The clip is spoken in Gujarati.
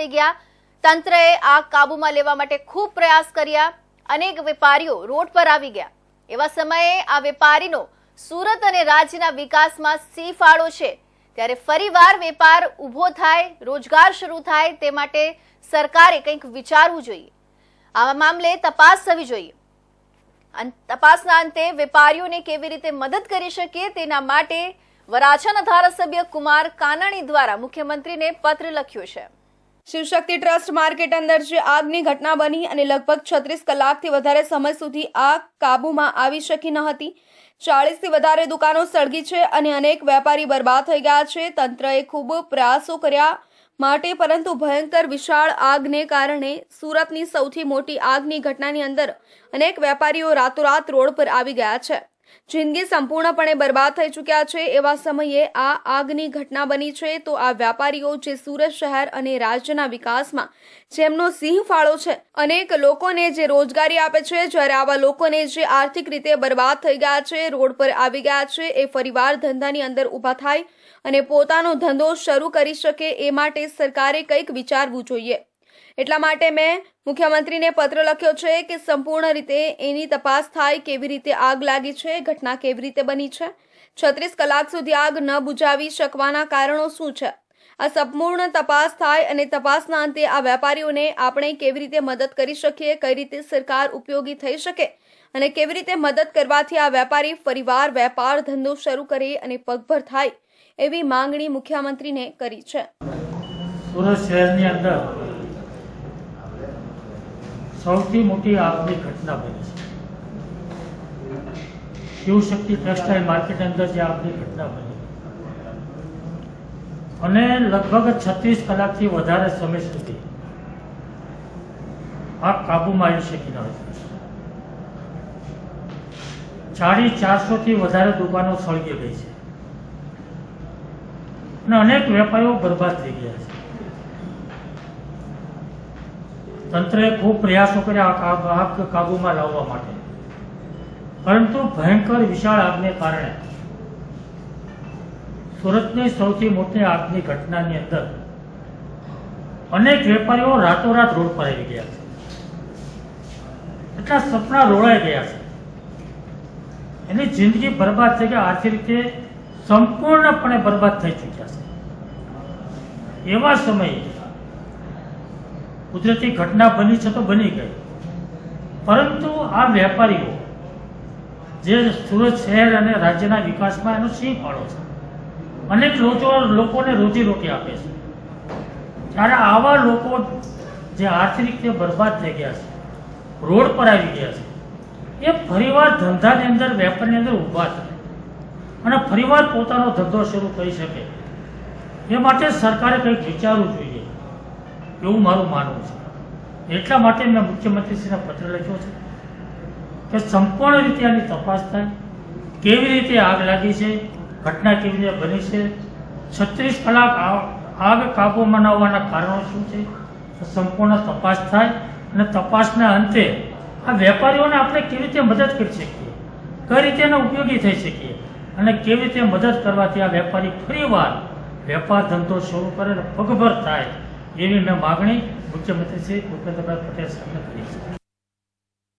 થઈ ગયા. તંત્રએ આગ કાબૂમાં લેવા માટે ખૂબ પ્રયાસ કર્યા. અનેક વેપારીઓ રોડ પર આવી ગયા. એવા સમયે આ વેપારીનો સુરત અને રાજ્યના વિકાસમાં સી ફાળો છે. ત્યારે ફરીવાર વેપાર ઊભો થાય, રોજગાર શરૂ થાય તે માટે સરકારે કંઈક વિચારવું જોઈએ. આ મામલે તપાસ થવી જોઈએ. તપાસના અંતે વેપારીઓને કેવી રીતે મદદ કરી શકીએ તેના માટે વરાછાના ધારાસભ્ય કુમાર કાનાણી દ્વારા મુખ્યમંત્રીને પત્ર લખ્યો છે. શિવશક્તિ ટ્રસ્ટ માર્કેટ અંદર જે આગની ઘટના બની અને લગભગ છત્રીસ કલાકથી વધારે સમય સુધી આગ કાબૂમાં આવી શકી ન હતી. ચાળીસથી વધારે દુકાનો સળગી છે અને અનેક વેપારી બરબાદ થઈ ગયા છે. તંત્રએ ખૂબ પ્રયાસો કર્યા માટે, પરંતુ ભયંકર વિશાળ આગને કારણે સુરતની સૌથી મોટી આગની ઘટનાની અંદર અનેક વેપારીઓ રાતોરાત રોડ પર આવી ગયા છે. જિંદગી સંપૂર્ણપણે બરબાદ થઈ ચૂક્યા છે એવા સમયે આ આગની ઘટના બની છે તો આ વ્યાપારીઓ જે સુરત શહેર અને રાજ્યના વિકાસમાં જેમનો સિંહ ફાળો છે, અનેક લોકોને જે રોજગારી આપે છે, જ્યારે આવા લોકોને જે આર્થિક રીતે બરબાદ થઈ ગયા છે, રોડ પર આવી ગયા છે, એ ફરીવાર ધંધાની અંદર ઊભા થાય અને પોતાનો ધંધો શરૂ કરી શકે એ માટે સરકારે કંઈક વિચારવું જોઈએ. એટલા માટે મેં મુખ્યમંત્રીને પત્ર લખ્યો છે કે સંપૂર્ણ રીતે એની તપાસ થાય કેવી રીતે આગ લાગી છે, ઘટના કેવી રીતે બની છે. છત્રીસ કલાક સુધી આગ ન બુજાવી શકવાના કારણો શું છે? આ સંપૂર્ણ તપાસ થાય અને તપાસના અંતે આ વેપારીઓને આપણે કેવી રીતે મદદ કરી શકીએ, કઈ રીતે સરકાર ઉપયોગી થઈ શકે અને કેવી રીતે મદદ કરવાથી આ વેપારી ફરીવાર વેપાર ધંધો શરૂ કરે અને પગભર થાય એવી માંગણી મુખ્યમંત્રીને કરી છે. સુરત શહેરની અંદર સૌથી મોટી આગની ઘટના બની છે. શિવશક્તિ ટેક્સટાઇલ માર્કેટ અંદર જે આગની ઘટના બની. અને લગભગ છત્રીસ કલાકથી વધારે સમય સુધી આ કાબૂમાં આવી શકી ન હતી સાડી ચારસોથી વધારે દુકાનો સળગી ગઈ છે. અને અનેક વેપારીઓ બરબાદ થઈ ગયા છે. તંત્રએ ખૂબ પ્રયાસો કર્યા આગ કાબૂમાં લાવવા માટે. પરંતુ ભયંકર વિશાળ આગને કારણે સુરતની સૌથી મોટી આગની ઘટનાની અંદર અનેક વેપારીઓ રાતોરાત રોડ પર આવી ગયા છે. એટલા સપના રોળાઈ ગયા છે. એની જિંદગી બરબાદ થઈ ગઈ આર્થિક રીતે સંપૂર્ણપણે બરબાદ થઈ ચૂક્યા છે. એવા સમયે કુદરતી ઘટના બની છે તો બની ગઈ. પરંતુ આ વેપારીઓ, જે સુરત શહેર અને રાજ્યના વિકાસમાં એનો સિંહ ફાળો છે. અનેક લોકો લોકોને રોજીરોટી આપે છે. ત્યારે આવા લોકો જે આર્થિક રીતે બરબાદ થઈ ગયા છે, રોડ પર આવી ગયા છે, એ ફરીવાર ધંધાની અંદર, વેપારની અંદર ઊભા થાય. અને ફરીવાર પોતાનો ધંધો શરૂ કરી શકે. એ માટે સરકારે કંઈક વિચારવું જોઈએ. એવું મારું માનવું છે. એટલા માટે મેં મુખ્યમંત્રીશ્રીને પત્ર લખ્યો છે કે સંપૂર્ણ રીતે આની તપાસ થાય, કેવી રીતે આગ લાગી છે, ઘટના કેવી રીતે બની છે, છત્રીસ કલાક આગ કાબૂમાં ન હોવાના કારણો શું છે સંપૂર્ણ તપાસ થાય અને તપાસના અંતે આ વેપારીઓને આપણે કેવી રીતે મદદ કરી શકીએ? કઈ રીતે એનો ઉપયોગી થઈ શકીએ? અને કેવી રીતે મદદ કરવાથી આ વેપારી ફરીવાર વેપાર ધંધો શરૂ કરે અને પગભર થાય? એવી મેં માગણી મુખ્યમંત્રી શ્રી ભૂપેન્દ્રભાઈ પટેલ સામે કરી છે.